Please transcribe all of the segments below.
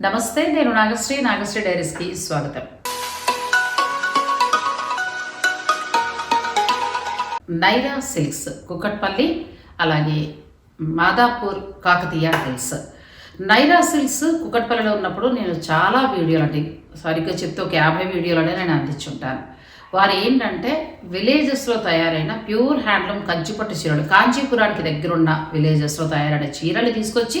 నమస్తే నేను నాగశ్రీ నాగశ్రీ డైరీస్కి స్వాగతం. నైరా సిల్క్స్ కుక్కట్పల్లి అలాగే మాదాపూర్ కాకతీయ హిల్స్ నైరా సిల్క్స్ కుక్కట్పల్లిలో ఉన్నప్పుడు నేను చాలా వీడియోలు అంటే సరిగ్గా చెప్తే ఒక యాభై వీడియోలనే నేను అందించుంటాను. వారు ఏంటంటే విలేజెస్లో తయారైన ప్యూర్ హ్యాండ్లూమ్ కంచిపట్టు చీరలు కాంచీపురానికి దగ్గర ఉన్న విలేజెస్లో తయారైన చీరలు తీసుకొచ్చి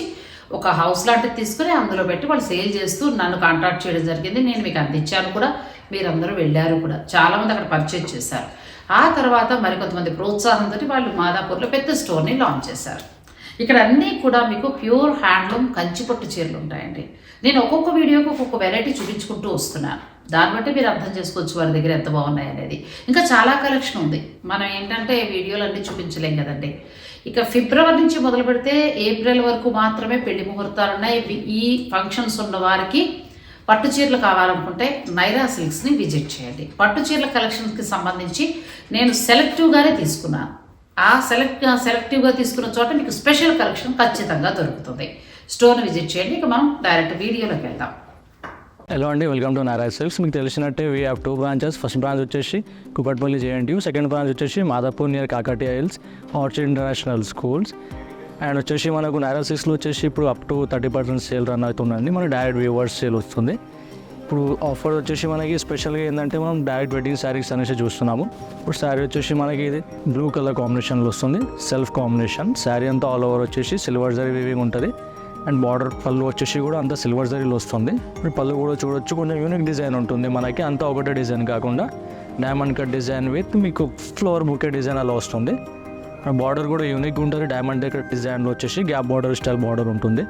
ఒక హౌస్ లాంటిది తీసుకుని అందులో పెట్టి వాళ్ళు సేల్ చేస్తూ నన్ను కాంటాక్ట్ చేయడం జరిగింది. నేను మీకు అందించాను కూడా. మీరందరూ వెళ్ళారు కూడా. చాలామంది అక్కడ పర్చేజ్ చేశారు. ఆ తర్వాత మరికొంతమంది ప్రోత్సాహంతో వాళ్ళు మాదాపూర్లో పెద్ద స్టోర్ని లాంచ్ చేశారు. ఇక్కడ అన్నీ కూడా మీకు ప్యూర్ హ్యాండ్లూమ్ కంచిపట్టు చీరలు ఉంటాయండి. నేను ఒక్కొక్క వీడియోకి ఒక్కొక్క వెరైటీ చూపించుకుంటూ వస్తున్నాను. దాన్ని బట్టి మీరు అర్థం చేసుకోవచ్చు వారి దగ్గర ఎంత బాగున్నాయి అనేది. ఇంకా చాలా కలెక్షన్ ఉంది. మనం ఏంటంటే వీడియోలు అన్నీ చూపించలేం కదండి. ఇక ఫిబ్రవరి నుంచి మొదలు పెడితే ఏప్రిల్ వరకు మాత్రమే పెళ్ళి ముహూర్తాలు ఉన్నాయి. ఈ ఫంక్షన్స్ ఉన్న వారికి పట్టు చీరలు కావాలనుకుంటే నైరా సిల్క్స్ని విజిట్ చేయండి. పట్టు చీరల కలెక్షన్స్కి సంబంధించి నేను సెలెక్టివ్గానే తీసుకున్నాను. ఆ సెలెక్ట్ సెలెక్టివ్గా తీసుకున్న చోట మీకు స్పెషల్ కలెక్షన్ ఖచ్చితంగా దొరుకుతుంది. స్టోర్ని విజిట్ చేయండి. ఇక మనం డైరెక్ట్ వీడియోలోకి వెళ్దాం. హలో అండి వెల్కమ్ టు నారాయణ సిల్క్స్ మీకు తెలిసినట్టే we have two branches first branch వచ్చేసి కుకట్పల్లి జేఎన్టీయూ సెకండ్ బ్రాంచ్ వచ్చేసి Madhapur near Kakatiya Hills Orchid International schools and వచ్చేసి మనకు నారా సిక్స్లో వచ్చేసి ఇప్పుడు up to thirty percent sale run అవుతుందండి. మన డైరెక్ట్ వ్యూవర్స్ సేల్ వస్తుంది. ఇప్పుడు ఆఫర్ వచ్చేసి మనకి స్పెషల్గా ఏంటంటే మనం డైరెక్ట్ వెడ్డింగ్ శారీస్ అనేసి చూస్తున్నాము. ఇప్పుడు శారీ వచ్చేసి మనకి ఇది బ్లూ కలర్ కాంబినేషన్లో వస్తుంది. సెల్ఫ్ కాంబినేషన్ శారీ అంతా ఆల్ ఓవర్ వచ్చేసి సిల్వర్ జరీ వీవింగ్ ఉంటుంది. అండ్ బార్డర్ పళ్ళు వచ్చేసి కూడా అంతా సిల్వర్ జరీలు వస్తుంది. ఇప్పుడు పళ్ళు కూడా చూడొచ్చు కొంచెం యూనిక్ డిజైన్ ఉంటుంది మనకి. అంతా ఒకటే డిజైన్ కాకుండా డైమండ్ కట్ డిజైన్ విత్ మీకు ఫ్లోర్ బుకే డిజైన్ అలా వస్తుంది. బార్డర్ కూడా యూనిక్ ఉంటుంది. డైమండ్ కట్ డిజైన్లో వచ్చేసి గ్యాప్ బార్డర్ స్టైల్ బార్డర్ ఉంటుంది.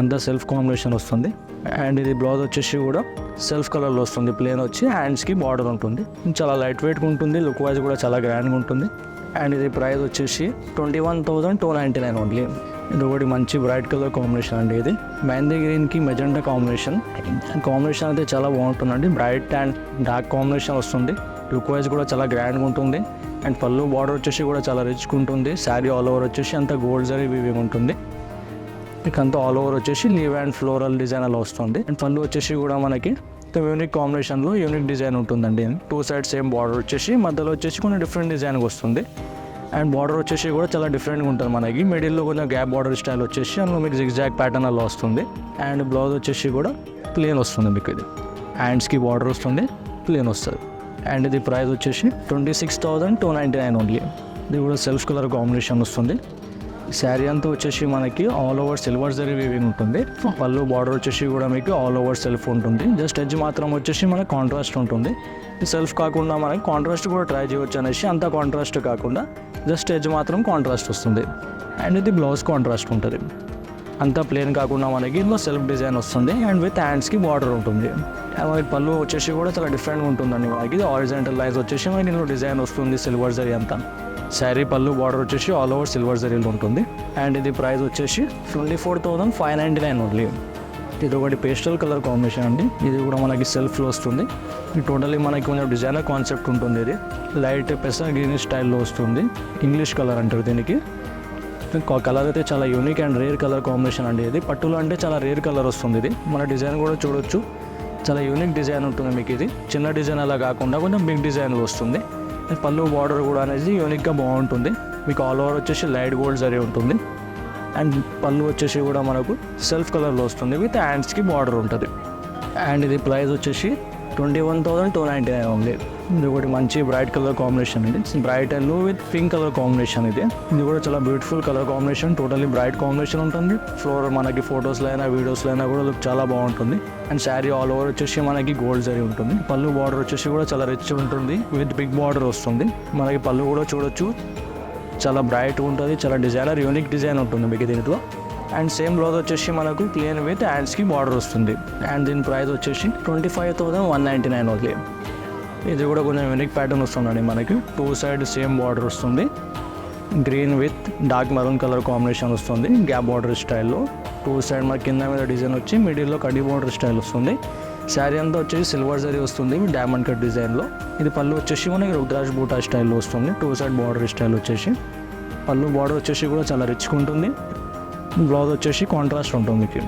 అంతా సెల్ఫ్ కాంబినేషన్ వస్తుంది. అండ్ ఇది బ్లౌజ్ వచ్చేసి కూడా సెల్ఫ్ కలర్లో వస్తుంది. ప్లేన్ వచ్చి హ్యాండ్స్కి బార్డర్ ఉంటుంది. చాలా లైట్ వెయిట్గా ఉంటుంది. లుక్ వైజ్ కూడా చాలా గ్రాండ్గా ఉంటుంది. అండ్ ఇది ప్రైస్ వచ్చేసి twenty one thousand two ninety nine only ఇది ఒకటి మంచి బ్రైట్ కలర్ కాంబినేషన్ అండి ఇది. మెహందీ గ్రీన్కి మెజెంటా కాంబినేషన్ కాంబినేషన్ అయితే చాలా బాగుంటుందండి. బ్రైట్ అండ్ డార్క్ కాంబినేషన్ వస్తుంది. లుక్ వైజ్ కూడా చాలా గ్రాండ్గా ఉంటుంది. అండ్ పళ్ళు బార్డర్ వచ్చేసి కూడా చాలా రిచ్గా ఉంటుంది. శారీ ఆల్ ఓవర్ వచ్చేసి అంత గోల్డ్ జరీ ఇవి ఉంటుంది. ఇక అంతా ఆల్ ఓవర్ వచ్చేసి లీవ్ అండ్ ఫ్లోరల్ డిజైన్ అలా వస్తుంది. అండ్ పళ్ళు వచ్చేసి కూడా మనకి యూనిక్ కాంబినేషన్లో యూనిక్ డిజైన్ ఉంటుందండి. టూ సైడ్ సేమ్ బార్డర్ వచ్చేసి మధ్యలో వచ్చేసి కొన్ని డిఫరెంట్ డిజైన్ వస్తుంది. అండ్ బార్డర్ వచ్చేసి కూడా చాలా డిఫరెంట్గా ఉంటుంది మనకి. మిడిల్లో కొంచెం గ్యాప్ బార్డర్ స్టైల్ వచ్చేసి అందులో మీకు జిగ్జాగ్ ప్యాటర్న్ అలా వస్తుంది. అండ్ బ్లౌజ్ వచ్చేసి కూడా ప్లేన్ వస్తుంది మీకు ఇది. హ్యాండ్స్కి బార్డర్ వస్తుంది ప్లేన్ వస్తుంది. అండ్ ఇది ప్రైస్ వచ్చేసి twenty six thousand two ninety nine only ఇది కూడా సెల్ఫ్ కలర్ కాంబినేషన్ వస్తుంది. శారీ అంతా వచ్చేసి మనకి all over silver zari weaving ఉంటుంది. పళ్ళు బార్డర్ వచ్చేసి కూడా మీకు ఆల్ ఓవర్ సెల్ఫ్ ఉంటుంది. జస్ట్ ఎడ్జ్ మాత్రం వచ్చేసి మనకి కాంట్రాస్ట్ ఉంటుంది. ఈ సెల్ఫ్ కాకుండా మనకి కాంట్రాస్ట్ కూడా ట్రై చేయవచ్చు అనేసి అంత కాంట్రాస్ట్ కాకుండా జస్ట్ ఎడ్జ్ మాత్రం కాంట్రాస్ట్ వస్తుంది. అండ్ ఇది బ్లౌజ్ కాంట్రాస్ట్ ఉంటుంది. అంతా ప్లేన్ కాకుండా మనకి ఇందులో సెల్ఫ్ డిజైన్ వస్తుంది. అండ్ విత్ హ్యాండ్స్కి బార్డర్ ఉంటుంది. మనకి పళ్ళు వచ్చేసి కూడా చాలా డిఫరెంట్గా ఉంటుందండి మనకి. ఇది ఆరిజెంటల్ లైన్స్ వచ్చేసి మనకి ఇందులో డిజైన్ వస్తుంది సిల్వర్ జరీ అంతా. శారీ పళ్ళు బార్డర్ వచ్చేసి ఆల్ ఓవర్ సిల్వర్ జరీలో ఉంటుంది. అండ్ ఇది ప్రైస్ వచ్చేసి twenty four thousand five ninety nine only ఇది ఒకటి పేస్టల్ కలర్ కాంబినేషన్ అండి. ఇది కూడా మనకి సెల్ఫ్లో వస్తుంది. టోటలీ మనకి కొంచెం డిజైనర్ కాన్సెప్ట్ ఉంటుంది ఇది. లైట్ పెసర్ గ్రీన్ స్టైల్లో వస్తుంది. ఇంగ్లీష్ కలర్ అంటారు దీనికి. కలర్ అయితే చాలా unique and rare colour combination అండి ఇది. పట్టులో అంటే చాలా రేర్ కలర్ వస్తుంది ఇది. మన డిజైన్ కూడా చూడొచ్చు. చాలా యూనిక్ డిజైన్ ఉంటుంది మీకు ఇది. చిన్న డిజైన్ అలా కాకుండా కొంచెం బిగ్ డిజైన్లో వస్తుంది. పళ్ళు బార్డర్ కూడా అనేది యూనిక్గా బాగుంటుంది. మీకు ఆల్ ఓవర్ వచ్చేసి లైట్ గోల్డ్ జరీ ఉంటుంది. అండ్ పళ్ళు వచ్చేసి కూడా మనకు సెల్ఫ్ కలర్లో వస్తుంది విత్ హ్యాండ్స్కి బార్డర్ ఉంటుంది. అండ్ ఇది ప్రైస్ వచ్చేసి twenty one thousand two ninety nine ఉంది. ఇది ఒకటి మంచి బ్రైట్ కలర్ కాంబినేషన్ ఇది bright and with pink colour combination ఇది. ఇది కూడా చాలా beautiful colour combination totally bright combination ఉంటుంది. ఫ్లోర్ మనకి ఫొటోస్లో అయినా వీడియోస్లో అయినా కూడా లుక్ చాలా బాగుంటుంది. అండ్ శారీ ఆల్ ఓవర్ వచ్చేసి మనకి గోల్డ్ జరీ ఉంటుంది. పళ్ళు బార్డర్ వచ్చేసి కూడా చాలా రిచ్ ఉంటుంది. విత్ బిగ్ బార్డర్ వస్తుంది. మనకి పళ్ళు కూడా చూడొచ్చు. చాలా బ్రైట్ ఉంటుంది చాలా డిజైనర్ యూనిక్ డిజైన్ ఉంటుంది మీకు దీంట్లో అండ్ సేమ్ బ్లౌజ్ వచ్చేసి మనకు ప్లేన్ విత్ హ్యాండ్స్కి బార్డర్ వస్తుంది. అండ్ దీని ప్రైస్ వచ్చేసి twenty five thousand one ninety nine only ఇది కూడా కొంచెం యూనిక్ ప్యాటర్న్ వస్తుందండి మనకి. టూ సైడ్ సేమ్ బార్డర్ వస్తుంది. Green with dark maroon colour combination వస్తుంది గ్యాప్ బార్డర్ స్టైల్లో టూ సైడ్ మన కింద మీద డిజైన్ వచ్చి మిడిల్లో కడి బార్డర్ స్టైల్ వస్తుంది. శారీ అంతా వచ్చేసి సిల్వర్ జరీ వస్తుంది డైమండ్ కట్ డిజైన్లో ఇది పళ్ళు వచ్చేసి మనకి రుద్రాజ్ బూటా స్టైల్లో వస్తుంది టూ సైడ్ బార్డర్ స్టైల్ వచ్చేసి. పళ్ళు బార్డర్ వచ్చేసి కూడా చాలా రిచ్గా ఉంటుంది. బ్లౌజ్ వచ్చేసి కాంట్రాస్ట్ ఉంటుంది. మీకు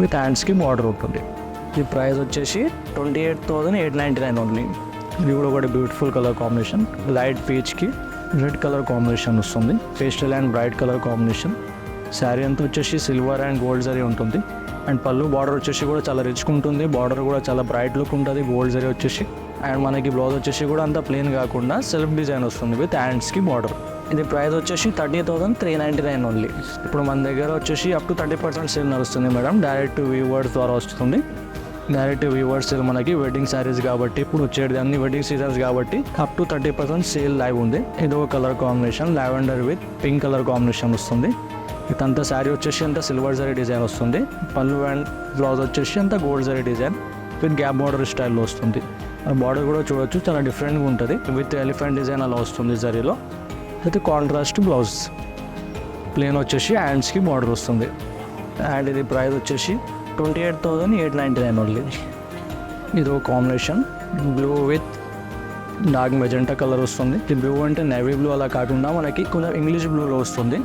విత్ హ్యాండ్స్కి బార్డర్ ఉంటుంది. ఈ ప్రైస్ వచ్చేసి twenty eight thousand eight ninety nine only ఇది కూడా ఒకటి బ్యూటిఫుల్ కలర్ కాంబినేషన్ లైట్ పీచ్కి రెడ్ కలర్ కాంబినేషన్ వస్తుంది. Pastel and bright colour combination saree అంతా వచ్చేసి సిల్వర్ అండ్ గోల్డ్ జరీ ఉంటుంది. అండ్ పళ్ళు బార్డర్ వచ్చేసి కూడా చాలా రిచ్గా ఉంటుంది. బార్డర్ కూడా చాలా బ్రైట్ లుక్ ఉంటుంది. గోల్డ్ జరీ వచ్చేసి. అండ్ మనకి బ్లౌజ్ వచ్చేసి కూడా అంత ప్లెయిన్ కాకుండా సెల్ఫ్ డిజైన్ వస్తుంది విత్ హ్యాండ్స్కి బార్డర్ ఇది ప్రైస్ వచ్చేసి thirty thousand three ninety nine only ఇప్పుడు మన దగ్గర వచ్చేసి up to thirty percent sale నడుస్తుంది మేడం డైరెక్ట్ వ్యూవర్స్ ద్వారా వస్తుంది. డైరెక్ట్ వ్యూవర్స్ మనకి వెడ్డింగ్ శారీస్ కాబట్టి ఇప్పుడు వచ్చేది అన్ని వెడ్డింగ్ సీజన్స్ కాబట్టి up to thirty percent sale live ఉంది. ఇది ఒక colour combination lavender with pink colour combination వస్తుంది. ఇదంతా శారీ వచ్చేసి అంతా సిల్వర్ జరీ డిజైన్ వస్తుంది. పళ్ళు అండ్ బ్లౌజ్ వచ్చేసి అంత gold zari design with gap border స్టైల్లో వస్తుంది. బార్డర్ కూడా చూడొచ్చు చాలా డిఫరెంట్గా ఉంటుంది. విత్ ఎలిఫెంట్ డిజైన్ అలా వస్తుంది జరీలో అయితే కాంట్రాస్ట్ బ్లౌజ్ ప్లేన్ వచ్చేసి హ్యాండ్స్కి బార్డర్ వస్తుంది. అండ్ ఇది ప్రైస్ వచ్చేసి twenty eight thousand eight ninety nine only. ఇది ఒక combination. Blue with dark magenta colour వస్తుంది. ఇది బ్లూ అంటే నేవీ బ్లూ అలా కాకుండా మనకి కొంచెం ఇంగ్లీష్ బ్లూలో వస్తుంది.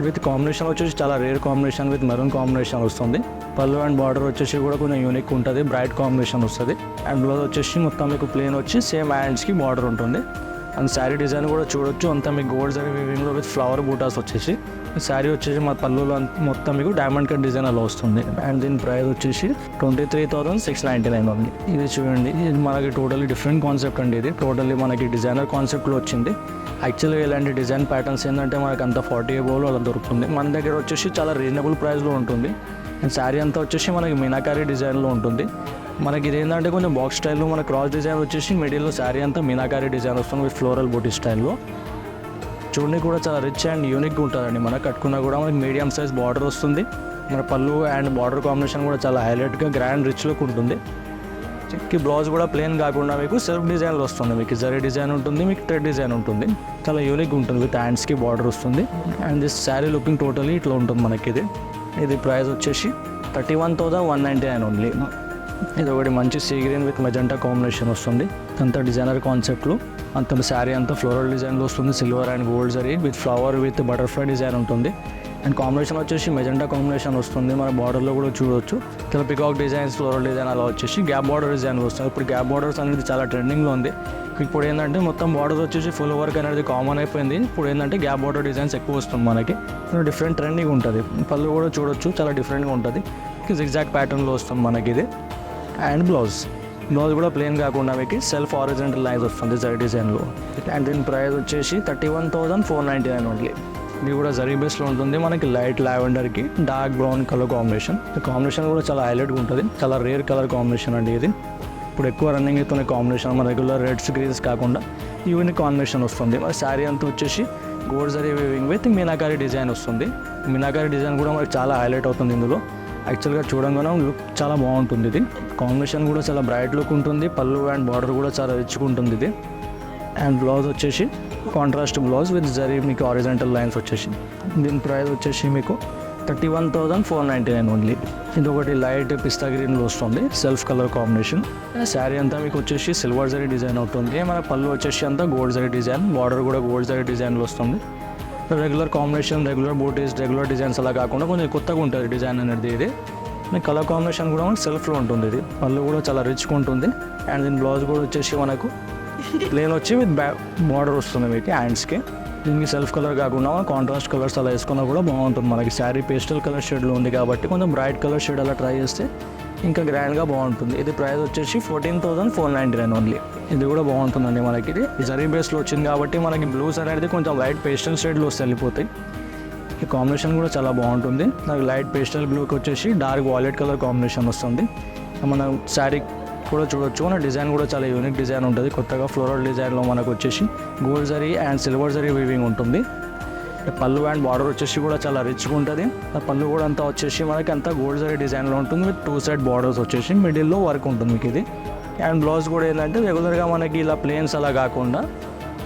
విత్ కాంబినేషన్ వచ్చేసి చాలా rare combination with maroon combination వస్తుంది. పళ్ళు అండ్ బార్డర్ వచ్చేసి కూడా కొంచెం యూనిక్ ఉంటుంది. బ్రైట్ కాంబినేషన్ వస్తుంది. అండ్ బ్లౌజ్ వచ్చేసి మొత్తం మీకు ప్లేన్ వచ్చి సేమ్ హ్యాండ్స్కి బార్డర్ ఉంటుంది. అండ్ శారీ డిజైన్ కూడా చూడొచ్చు. అంతా మీకు గోల్డ్ జరీ వీవింగ్లో విత్ ఫ్లవర్ బూటాస్ వచ్చేసి. శారీ వచ్చేసి మా పళ్ళులో మొత్తం మీకు డైమండ్ కట్ డిజైన్ అలా వస్తుంది. అండ్ దీని ప్రైస్ వచ్చేసి twenty three thousand six ninety nine ఉంది ఇది చూడండి. ఇది మనకి టోటల్లీ డిఫరెంట్ కాన్సెప్ట్ అండి ఇది. టోటల్లీ మనకి డిజైనర్ కాన్సెప్ట్లో వచ్చింది. యాక్చువల్గా ఇలాంటి డిజైన్ ప్యాటర్న్స్ ఏంటంటే మనకి అంత ఫార్టీ అబోవ్లో అలా దొరుకుతుంది. మన దగ్గర వచ్చేసి చాలా రీజనబుల్ ప్రైస్లో ఉంటుంది. అండ్ శారీ అంతా వచ్చేసి మనకి మీనాకారీ డిజైన్లో ఉంటుంది. మనకి ఇదేంటంటే కొంచెం బాక్స్ స్టైల్లో మన క్రాస్ డిజైన్ వచ్చేసి మిడిల్లో శారీ అంతా మీనాకారి డిజైన్ వస్తుంది విత్ ఫ్లోరల్ బూటీ స్టైల్లో చూడని కూడా చాలా రిచ్ అండ్ యూనిక్గా ఉంటుందండి. మనకు కట్టుకున్నా కూడా మనకి మీడియం సైజ్ బార్డర్ వస్తుంది. మన పళ్ళు అండ్ బార్డర్ కాంబినేషన్ కూడా చాలా హైలైట్గా గ్రాండ్ రిచ్ లుక్ ఉంటుంది. చిక్కి బ్లౌజ్ కూడా ప్లెయిన్ కాకుండా మీకు సెల్ఫ్ డిజైన్లు వస్తుంది. మీకు జరీ డిజైన్ ఉంటుంది మీకు థ్రెడ్ డిజైన్ ఉంటుంది. చాలా యూనిక్ ఉంటుంది. విత్ హ్యాండ్స్కి బార్డర్ వస్తుంది. And this saree looking totally ఇట్లా ఉంటుంది మనకి ఇది. ఇది ప్రైస్ వచ్చేసి thirty one thousand one ninety nine only ఇది ఒకటి మంచి sea green with magenta combination వస్తుంది. అంత డిజైనర్ కాన్సెప్ట్లో అంత శారీ అంతా ఫ్లోరల్ డిజైన్లో వస్తుంది. Silver and gold zari with flower with butterfly design ఉంటుంది. అండ్ కాంబినేషన్ వచ్చేసి మెజెంటా కాంబినేషన్ వస్తుంది. మన బార్డర్లో కూడా చూడొచ్చు. చాలా పికాక్ డిజైన్స్ ఫ్లోరల్ డిజైన్ అలా వచ్చేసి గ్యాప్ బార్డర్ డిజైన్ వస్తుంది. ఇప్పుడు గ్యాప్ బార్డర్స్ అనేది చాలా ట్రెండింగ్లో ఉంది. ఇప్పుడు ఏంటంటే మొత్తం బార్డర్ వచ్చేసి ఫుల్ వర్క్ అనేది కామన్ అయిపోయింది. ఇప్పుడు ఏంటంటే గ్యాప్ బార్డర్ డిజైన్స్ ఎక్కువ వస్తుంది మనకి. డిఫరెంట్ ట్రెండింగ్ ఉంటుంది. పళ్ళు కూడా చూడొచ్చు. చాలా డిఫరెంట్గా ఉంటుంది. జిగ్జాగ్ ప్యాటర్న్లో వస్తుంది మనకి ఇది. అండ్ బ్లౌజ్ బ్లౌజ్ కూడా ప్లెయిన్ కాకుండా మీకు సెల్ఫ్ ఆరిజినల్ లైన్స్ వస్తుంది జరీ డిజైన్లో అండ్ దీని ప్రైస్ వచ్చేసి thirty one thousand four ninety nine only ఇది కూడా జరీ బేస్లో ఉంటుంది. మనకి light లావెండర్కి dark brown colour combination combination కూడా చాలా హైలైట్గా ఉంటుంది. చాలా రేర్ కలర్ కాంబినేషన్ అండి ఇది. ఇప్పుడు ఎక్కువ రన్నింగ్ అవుతున్న కాంబినేషన్ మన రెగ్యులర్ రెడ్స్ గ్రీన్స్ కాకుండా ఈవెన్ కాంబినేషన్ వస్తుంది. మరి శారీ అంతా వచ్చేసి gold zari weaving with meenakari design వస్తుంది. మీనాకారి డిజైన్ కూడా మనకి చాలా హైలైట్ అవుతుంది ఇందులో. యాక్చువల్గా చూడంగానే లుక్ చాలా బాగుంటుంది ఇది. కాంబినేషన్ కూడా చాలా బ్రైట్ లుక్ ఉంటుంది. పళ్ళు అండ్ బార్డర్ కూడా చాలా రిచ్గా ఉంటుంది ఇది. అండ్ బ్లౌజ్ వచ్చేసి కాంట్రాస్ట్ బ్లౌజ్ విత్ జరీ మీకు ఆరిజెంటల్ లైన్స్ వచ్చేసి. దీని ప్రైస్ వచ్చేసి మీకు thirty one thousand four ninety nine only ఇది ఒకటి లైట్ పిస్తా గ్రీన్లో వస్తుంది. సెల్ఫ్ కలర్ కాంబినేషన్ శారీ అంతా మీకు వచ్చేసి సిల్వర్ జరీ డిజైన్ అవుతుంది. మన పళ్ళు వచ్చేసి అంతా గోల్డ్ జరీ డిజైన్ బార్డర్ కూడా గోల్డ్ జరీ డిజైన్లో వస్తుంది. Regular combination regular butis regular designs అలా కాకుండా కొంచెం కొత్తగా ఉంటుంది డిజైన్ అనేది ఇది. మీకు కలర్ కాంబినేషన్ కూడా మనకి సెల్ఫ్లో ఉంటుంది ఇది. పళ్ళు కూడా చాలా రిచ్గా ఉంటుంది. అండ్ దీని బ్లౌజ్ కూడా వచ్చేసి మనకు ప్లేన్ వచ్చి విత్ బ్యా బార్డర్ వస్తుంది మీకు హ్యాండ్స్కి దీనికి సెల్ఫ్ కలర్ కాకుండా కాంట్రాస్ట్ కలర్స్ అలా వేసుకున్నా కూడా బాగుంటుంది మనకి. శారీ పేస్టల్ కలర్ షేడ్లో ఉంది కాబట్టి కొంచెం బ్రైట్ కలర్ షేడ్ అలా ట్రై చేస్తే ఇంకా గ్రాండ్గా బాగుంటుంది. ఇది ప్రైస్ వచ్చేసి fourteen thousand four ninety nine only ఇది కూడా బాగుంటుందండి మనకి. ఇది జరీ బేస్లో వచ్చింది కాబట్టి మనకి బ్లూస్ అనేది కొంచెం లైట్ పేస్టల్ షేడ్లో వస్తే వెళ్ళిపోతాయి. ఈ కాంబినేషన్ కూడా చాలా బాగుంటుంది. నాకు లైట్ పేస్టల్ బ్లూకి వచ్చేసి డార్క్ వాలెట్ కలర్ కాంబినేషన్ వస్తుంది. మన శారీ కూడా చూడొచ్చు. మన డిజైన్ కూడా చాలా యూనిక్ డిజైన్ ఉంటుంది. కొత్తగా ఫ్లోరల్ డిజైన్లో మనకు వచ్చేసి gold zari and silver zari weaving ఉంటుంది. పళ్ళు అండ్ బార్డర్ వచ్చేసి కూడా చాలా రిచ్గా ఉంటుంది. ఆ పళ్ళు కూడా అంతా వచ్చేసి మనకి అంతా గోల్డ్ జరీ డిజైన్లో ఉంటుంది. విత్ టూ సైడ్ బార్డర్స్ వచ్చేసి మిడిల్లో వర్క్ ఉంటుంది మీకు ఇది. అండ్ బ్లౌజ్ కూడా ఏంటంటే రెగ్యులర్గా మనకి ఇలా ప్లేన్స్ అలా కాకుండా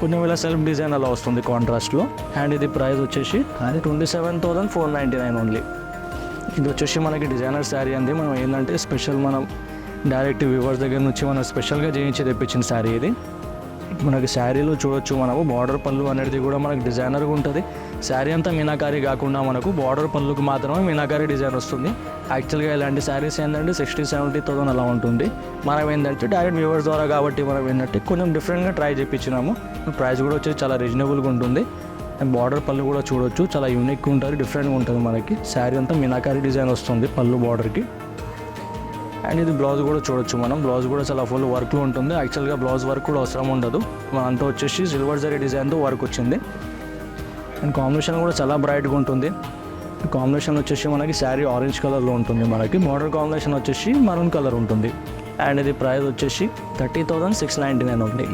కొన్ని వేల సెల్ఫ్ డిజైన్ అలా వస్తుంది కాంట్రాస్ట్లో అండ్ ఇది ప్రైస్ వచ్చేసి అది twenty seven thousand four ninety nine only ఇది వచ్చేసి మనకి డిజైనర్ శారీ అంది మనం ఏంటంటే స్పెషల్ మనం డైరెక్ట్ వ్యూవర్స్ దగ్గర నుంచి మనం స్పెషల్గా చేయించి తెప్పించిన శారీ ఇది. మనకి శారీలో చూడొచ్చు మనము. బార్డర్ పళ్ళు అనేది కూడా మనకు డిజైనర్గా ఉంటుంది. శారీ అంతా మీనాకారి కాకుండా మనకు బార్డర్ పళ్ళుకు మాత్రమే మీనాకారి డిజైన్ వస్తుంది. యాక్చువల్గా ఇలాంటి శారీస్ ఏంటంటే సిక్స్టీ సెవెంటీ థౌసండ్ అలా ఉంటుంది. మనం ఏంటంటే డైరెక్ట్ వ్యూవర్స్ ద్వారా కాబట్టి మనం ఏంటంటే కొంచెం డిఫరెంట్గా ట్రై చేయించినాము ప్రైస్ కూడా వచ్చేసి చాలా రీజనబుల్గా ఉంటుంది. అండ్ బార్డర్ పళ్ళు కూడా చూడొచ్చు. చాలా యూనిక్గా ఉంటుంది డిఫరెంట్గా ఉంటుంది మనకి. శారీ అంతా మీనాకారి డిజైన్ వస్తుంది పళ్ళు బార్డర్కి. అండ్ ఇది బ్లౌజ్ కూడా చూడొచ్చు మనం. బ్లౌజ్ కూడా చాలా ఫుల్ వర్క్లో ఉంటుంది. యాక్చువల్గా బ్లౌజ్ వర్క్ కూడా అవసరం ఉండదు. మనంతా వచ్చేసి సిల్వర్ జరీ డిజైన్తో వర్క్ వచ్చింది. అండ్ కాంబినేషన్ కూడా చాలా బ్రైట్గా ఉంటుంది. కాంబినేషన్ వచ్చేసి మనకి శారీ ఆరెంజ్ కలర్లో ఉంటుంది మనకి. మోడల్ కాంబినేషన్ వచ్చేసి మరూన్ కలర్ ఉంటుంది. అండ్ ఇది ప్రైస్ వచ్చేసి thirty thousand six ninety nine ఉంది.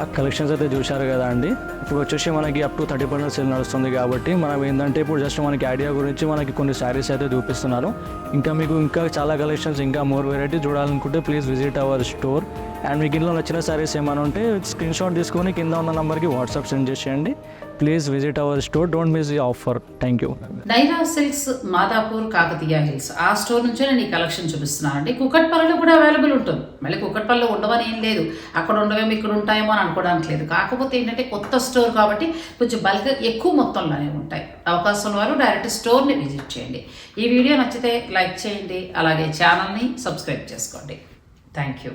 ఆ కలెక్షన్స్ అయితే చూశారు కదా అండి. ఇప్పుడు వచ్చేసి మనకి up to thirty percent sale నడుస్తుంది కాబట్టి మనం ఏంటంటే ఇప్పుడు జస్ట్ మనకి ఐడియా గురించి మనకి కొన్ని శారీస్ అయితే చూపిస్తున్నారు. ఇంకా మీకు ఇంకా చాలా కలెక్షన్స్ ఇంకా మోర్ వెరైటీ చూడాలనుకుంటే please visit our store and మీకు ఇంట్లో నచ్చిన సారీస్ ఏమైనా ఉంటే స్క్రీన్ షాట్ తీసుకొని కింద ఉన్న నెంబర్కి వాట్సాప్ సెండ్ చేసేయండి. Please visit our store don't miss ఈ offer thank you Naira Silks Madhapur Kakatiya Hills ఆ స్టోర్ నుంచే నేను ఈ కలెక్షన్ చూపిస్తున్నానండి కుకట్పల్లిలో కూడా అవైలబుల్ ఉంటుంది. మళ్ళీ కుకట్పల్లిలో ఉండవని ఏం లేదు. అక్కడ ఉండవేమో ఇక్కడ ఉంటాయేమో అని అనుకోవడానికి లేదు. కాకపోతే ఏంటంటే కొత్త స్టోర్ కాబట్టి కొంచెం బల్క్ ఎక్కువ మొత్తంలోనే ఉంటాయి. అవకాశం ఉన్న వారు డైరెక్ట్ స్టోర్ని విజిట్ చేయండి. ఈ వీడియో నచ్చితే లైక్ చేయండి. అలాగే ఛానల్ని సబ్స్క్రైబ్ చేసుకోండి. Thank you